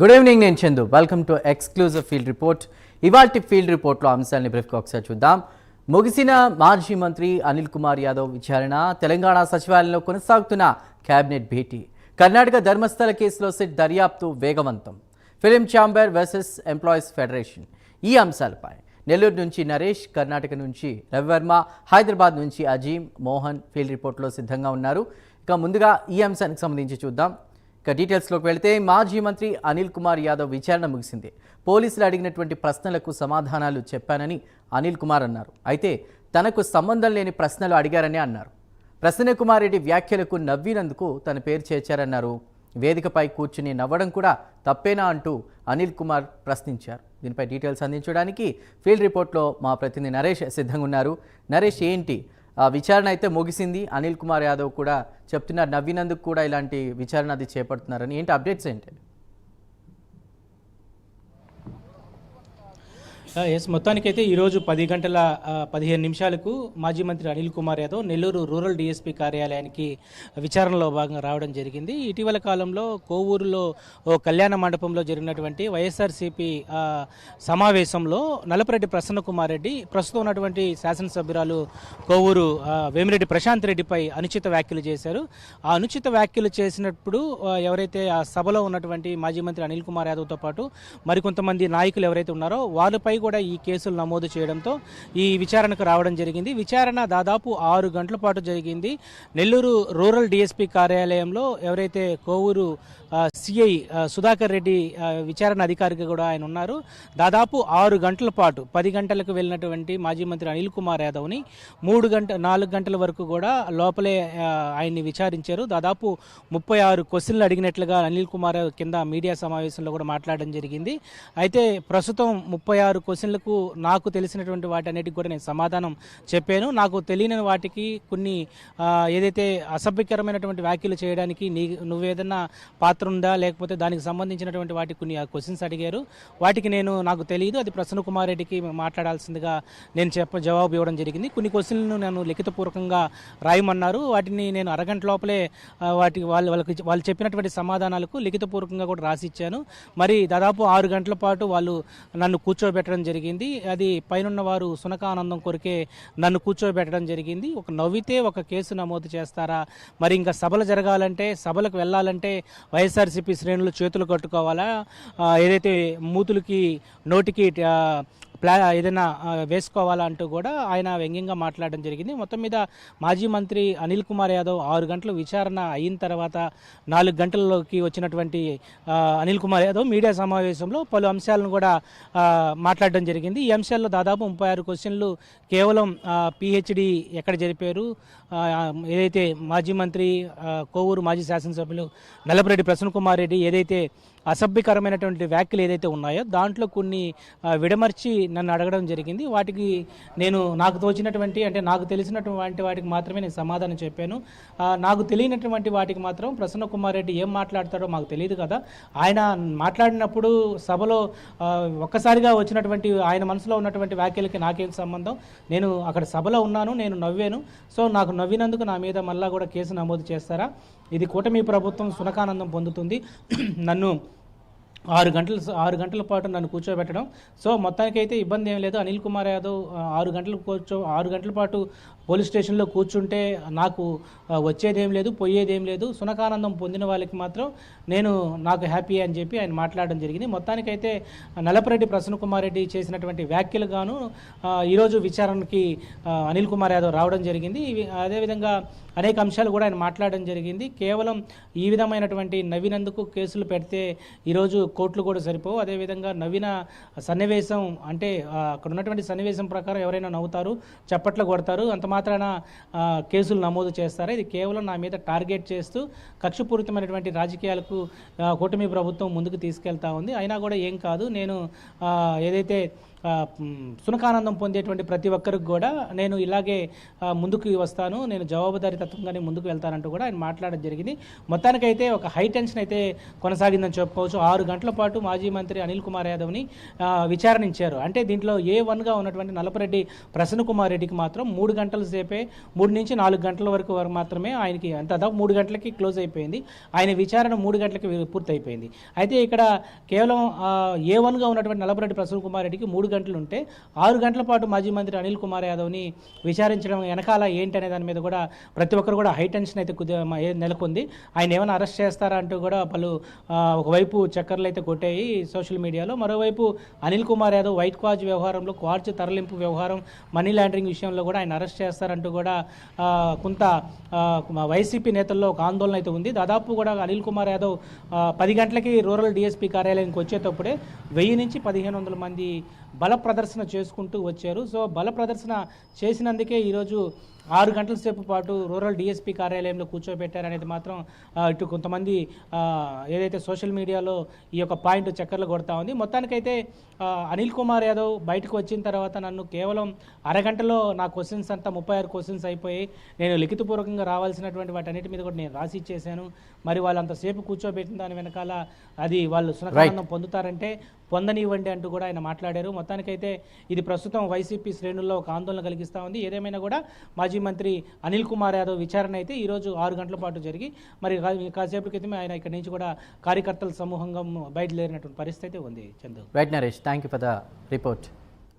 Good evening నేను Chandu. Welcome to exclusive field report ఇవాల్టి field రిపోర్ట్లో అంశాలని బ్రీఫ్గా ఒకసారి చూద్దాం. ముగిసిన మాజీ మంత్రి అనిల్ కుమార్ యాదవ్ విచారణ తెలంగాణ సచివాలయంలో కొనసాగుతున్న కేబినెట్ భేటీ. కర్ణాటక ధర్మస్థల కేసులో సిట్ దర్యాప్తు వేగవంతం. Film chamber versus employees federation. ఈ అంశాలపై నెల్లూరు నుంచి నరేష్ కర్ణాటక నుంచి రవివర్మ హైదరాబాద్ నుంచి అజీం మోహన్ ఫీల్డ్ రిపోర్ట్లో సిద్ధంగా ఉన్నారు. ఇక ముందుగా ఈ అంశానికి సంబంధించి చూద్దాం. ఇక డీటెయిల్స్లోకి వెళితే మాజీ మంత్రి అనిల్ కుమార్ యాదవ్ విచారణ ముగిసింది. పోలీసులు అడిగినటువంటి ప్రశ్నలకు సమాధానాలు చెప్పానని అనిల్ కుమార్ అన్నారు. అయితే తనకు సంబంధం లేని ప్రశ్నలు అడిగారని అన్నారు. ప్రసన్న కుమార్ రెడ్డి వ్యాఖ్యలకు నవ్వినందుకు తన పేరు చేర్చారన్నారు. వేదికపై కూర్చుని నవ్వడం కూడా తప్పేనా అంటూ అనిల్ కుమార్ ప్రశ్నించారు. దీనిపై డీటెయిల్స్ అందించడానికి ఫీల్డ్ రిపోర్ట్లో మా ప్రతినిధి నరేష్ సిద్ధంగా ఉన్నారు. నరేష్ ఏంటి? విచారణ అయితే ముగిసింది. అనిల్ కుమార్ యాదవ్ కూడా చెప్తున్నారు. నవ్వినందుకు కూడా ఇలాంటి విచారణ అది చేపడుతున్నారని. ఏంటి అప్డేట్స్ ఏంటి? ఎస్ మొత్తానికైతే ఈరోజు పది గంటల పదిహేను నిమిషాలకు మాజీ మంత్రి అనిల్ కుమార్ యాదవ్ నెల్లూరు రూరల్ డీఎస్పీ కార్యాలయానికి విచారణలో భాగంగా రావడం జరిగింది. ఇటీవల కాలంలో కోవూరులో ఓ కళ్యాణ మండపంలో జరిగినటువంటి వైఎస్ఆర్సీపీ సమావేశంలో నలపరెడ్డి ప్రసన్న కుమార్ రెడ్డి ప్రస్తుతం ఉన్నటువంటి శాసనసభ్యురాలు కోవూరు వేమిరెడ్డి ప్రశాంత్ రెడ్డిపై అనుచిత వ్యాఖ్యలు చేశారు. ఆ అనుచిత వ్యాఖ్యలు చేసినప్పుడు ఎవరైతే ఆ సభలో ఉన్నటువంటి మాజీ మంత్రి అనిల్ కుమార్ యాదవ్తో పాటు మరికొంతమంది నాయకులు ఎవరైతే ఉన్నారో వారిపై కూడా ఈ కేసులు నమోదు చేయడంతో ఈ విచారణకు రావడం జరిగింది. విచారణ దాదాపు ఆరు గంటల పాటు జరిగింది. నెల్లూరు రూరల్ డిఎస్పీ కార్యాలయంలో ఎవరైతే కోవూరు సిఐ సుధాకర్ రెడ్డి విచారణ అధికారిగా కూడా ఆయన ఉన్నారు. దాదాపు ఆరు గంటల పాటు పది గంటలకు వెళ్ళినటువంటి మాజీ మంత్రి అనిల్ కుమార్ యాదవ్ని మూడు గంట నాలుగు గంటల వరకు కూడా లోపలే ఆయన్ని విచారించారు. దాదాపు ముప్పై ఆరు క్వశ్చన్లు అడిగినట్లుగా అనిల్ కుమార్ కింద మీడియా సమావేశంలో కూడా మాట్లాడడం జరిగింది. అయితే ప్రస్తుతం ముప్పై ఆరు క్వశ్చన్లకు నాకు తెలిసినటువంటి వాటి అన్నిటికి కూడా నేను సమాధానం చెప్పాను. నాకు తెలియని వాటికి కొన్ని ఏదైతే అసభ్యకరమైనటువంటి వ్యాఖ్యలు చేయడానికి నీ నువ్వేదన్నా పాత్ర ఉందా? లేకపోతే దానికి సంబంధించినటువంటి వాటికి కొన్ని క్వశ్చన్స్ అడిగారు. వాటికి నేను నాకు తెలియదు అది ప్రసన్న కుమార్ రెడ్డికి మాట్లాడాల్సిందిగా నేను చెప్ప జవాబు ఇవ్వడం జరిగింది. కొన్ని క్వశ్చన్లను నేను లిఖితపూర్వకంగా రాయమన్నారు. వాటిని నేను అరగంట లోపలే వాటికి వాటి వాళ్ళు వాళ్ళకి వాళ్ళు చెప్పినటువంటి సమాధానాలకు లిఖితపూర్వకంగా కూడా రాసి ఇచ్చాను మరి దాదాపు ఆరు గంటల పాటు వాళ్ళు నన్ను కూర్చోబెట్టడం జరిగింది. అది పైనున్న వారు సునకానందం కొరికే నన్ను కూర్చోబెట్టడం జరిగింది. ఒక నవ్వితే ఒక కేసు నమోదు చేస్తారా? మరి ఇంకా సభలు జరగాలంటే సభలకు వెళ్ళాలంటే వైఎస్ఆర్సీపీ శ్రేణులు చేతులు కట్టుకోవాలా? ఏదైతే మూతులకి నోటికి ప్లా ఏదైనా వేసుకోవాలంటూ వేసుకోవాలా అంటూ కూడా ఆయన వ్యంగ్యంగా మాట్లాడడం జరిగింది. మొత్తం మీద మాజీ మంత్రి అనిల్ కుమార్ యాదవ్ ఆరు గంటలు విచారణ అయిన తర్వాత నాలుగు గంటల్లోకి వచ్చినటువంటి అనిల్ కుమార్ యాదవ్ మీడియా సమావేశంలో పలు అంశాలను కూడా మాట్లాడడం జరిగింది. ఈ అంశాల్లో దాదాపు ముప్పై ఆరు క్వశ్చన్లు కేవలం పిహెచ్డి ఎక్కడ జరిపారు? ఏదైతే మాజీ మంత్రి కోవూరు మాజీ శాసనసభ్యులు నల్లపరెడ్డి ప్రసన్న కుమార్ రెడ్డి ఏదైతే అసభ్యకరమైనటువంటి వ్యాఖ్యలు ఏదైతే ఉన్నాయో దాంట్లో కొన్ని విడమర్చి నన్ను అడగడం జరిగింది. వాటికి నేను నాకు తోచినటువంటి అంటే నాకు తెలిసినటువంటి వాటికి మాత్రమే నేను సమాధానం చెప్పాను. నాకు తెలియనటువంటి వాటికి మాత్రం ప్రసన్న కుమార్ రెడ్డి ఏం మాట్లాడతాడో మాకు తెలియదు కదా. ఆయన మాట్లాడినప్పుడు సభలో ఒక్కసారిగా వచ్చినటువంటి ఆయన మనసులో ఉన్నటువంటి వ్యాఖ్యలకి నాకేం సంబంధం? నేను అక్కడ సభలో ఉన్నాను నేను నవ్వాను. సో నాకు నవ్వినందుకు నా మీద మళ్ళీ కూడా కేసు నమోదు చేస్తారా? ఇది కూటమి ప్రభుత్వం సునకానందం పొందుతుంది. నన్ను ఆరు గంటల ఆరు గంటల పాటు నన్ను కూర్చోబెట్టడం. సో మొత్తానికైతే ఇబ్బంది ఏం లేదు. అనిల్ కుమార్ యాదవ్ ఆరు గంటలు కూర్చో ఆరు గంటల పాటు పోలీస్ స్టేషన్లో కూర్చుంటే నాకు వచ్చేదేం లేదు పోయేదేం లేదు. సునకానందం పొందిన వాళ్ళకి మాత్రం నేను నాకు హ్యాపీ అని చెప్పి ఆయన మాట్లాడడం జరిగింది. మొత్తానికైతే నలపరెడ్డి ప్రసన్న కుమార్ రెడ్డి చేసినటువంటి వ్యాఖ్యలు గాను ఈరోజు విచారణకి అనిల్ కుమార్ యాదవ్ రావడం జరిగింది. అదేవిధంగా అనేక అంశాలు కూడా ఆయన మాట్లాడడం జరిగింది. కేవలం ఈ విధమైనటువంటి నవ్వినందుకు కేసులు పెడితే ఈరోజు కోర్టులు కూడా సరిపోవు. అదేవిధంగా నవ్విన సన్నివేశం అంటే అక్కడ ఉన్నటువంటి సన్నివేశం ప్రకారం ఎవరైనా నవ్వుతారు చప్పట్లు కొడతారు అంత మాత్రాన కేసులు నమోదు చేస్తారా? ఇది కేవలం నా మీద టార్గెట్ చేస్తూ కక్షపూరితమైనటువంటి రాజకీయాలకు కూటమి ప్రభుత్వం ముందుకు తీసుకెళ్తా ఉంది. అయినా కూడా ఏం కాదు. నేను ఏదైతే సునకానందం పొందేటువంటి ప్రతి ఒక్కరికి కూడా నేను ఇలాగే ముందుకు వస్తాను. నేను జవాబుదారీతత్వంగానే ముందుకు వెళ్తానంటూ కూడా ఆయన మాట్లాడడం జరిగింది. మొత్తానికైతే ఒక హై టెన్షన్ అయితే కొనసాగిందని చెప్పుకోవచ్చు ఆరు గంటల పాటు మాజీ మంత్రి అనిల్ కుమార్ యాదవ్ని విచారణించారు. అంటే దీంట్లో ఏ వన్గా ఉన్నటువంటి నలపరెడ్డి ప్రసన్న కుమార్ రెడ్డికి మాత్రం మూడు గంటల సేపే మూడు నుంచి నాలుగు గంటల వరకు వరకు మాత్రమే ఆయనకి అంత దాదాపు మూడు గంటలకి క్లోజ్ అయిపోయింది. ఆయన విచారణ మూడు గంటలకి పూర్తయిపోయింది. అయితే ఇక్కడ కేవలం ఏ వన్గా ఉన్నటువంటి నలపరెడ్డి ప్రసన్న కుమార్ రెడ్డికి మూడు గంటలు ఉంటే ఆరు గంటల పాటు మాజీ మంత్రి అనిల్ కుమార్ యాదవ్ని విచారించడం వెనకాల ఏంటి అనే దాని మీద కూడా ప్రతి ఒక్కరు కూడా హై టెన్షన్ అయితే నెలకొంది. ఆయన ఏమైనా అరెస్ట్ చేస్తారా అంటూ కూడా పలు ఒకవైపు చక్కర్లు అయితే కొట్టాయి సోషల్ మీడియాలో. మరోవైపు అనిల్ కుమార్ యాదవ్ వైట్ క్వాజ్ వ్యవహారంలో క్వార్జ్ తరలింపు వ్యవహారం మనీ లాండరింగ్ విషయంలో కూడా ఆయన అరెస్ట్ చేస్తారంటూ కూడా కొంత వైసీపీ నేతల్లో ఒక ఆందోళన అయితే ఉంది. దాదాపు కూడా అనిల్ కుమార్ యాదవ్ పది గంటలకి రూరల్ డిఎస్పీ కార్యాలయానికి వచ్చేటప్పుడే వెయ్యి నుంచి పదిహేను వందల మంది బల ప్రదర్శన చేసుకుంటూ వచ్చారు. సో బల ప్రదర్శన చేసినందుకే ఈరోజు ఆరు గంటల సేపు పాటు రూరల్ డిఎస్పీ కార్యాలయంలో కూర్చోబెట్టారనేది మాత్రం ఇటు కొంతమంది ఏదైతే సోషల్ మీడియాలో ఈ యొక్క పాయింట్ చక్కర్లు కొడతా ఉంది. మొత్తానికైతే అనిల్ కుమార్ యాదవ్ బయటకు వచ్చిన తర్వాత నన్ను కేవలం అరగంటలో నా క్వశ్చన్స్ అంతా ముప్పై ఆరు క్వశ్చన్స్ అయిపోయి నేను లిఖితపూర్వకంగా రావాల్సినటువంటి వాటన్నిటి మీద కూడా నేను రాసి ఇచ్చేసాను. మరి వాళ్ళు అంతసేపు కూర్చోబెట్టిన దాని వెనకాల అది వాళ్ళు సునకానందం పొందుతారంటే పొందనివ్వండి అంటూ కూడా ఆయన మాట్లాడారు. మొత్తానికైతే ఇది ప్రస్తుతం వైసీపీ శ్రేణుల్లో ఒక ఆందోళన కలిగిస్తూ ఉంది. ఏదేమైనా కూడా మాజీ మంత్రి అనిల్ కుమార్ యాదవ్ విచారణ అయితే ఈరోజు ఆరు గంటల పాటు జరిగి మరి కాసేపు క్రితమే ఆయన ఇక్కడి నుంచి కూడా కార్యకర్తల సమూహంగా బయటలేరినటువంటి పరిస్థితి అయితే ఉంది Chandu. Right Naresh thank you for the report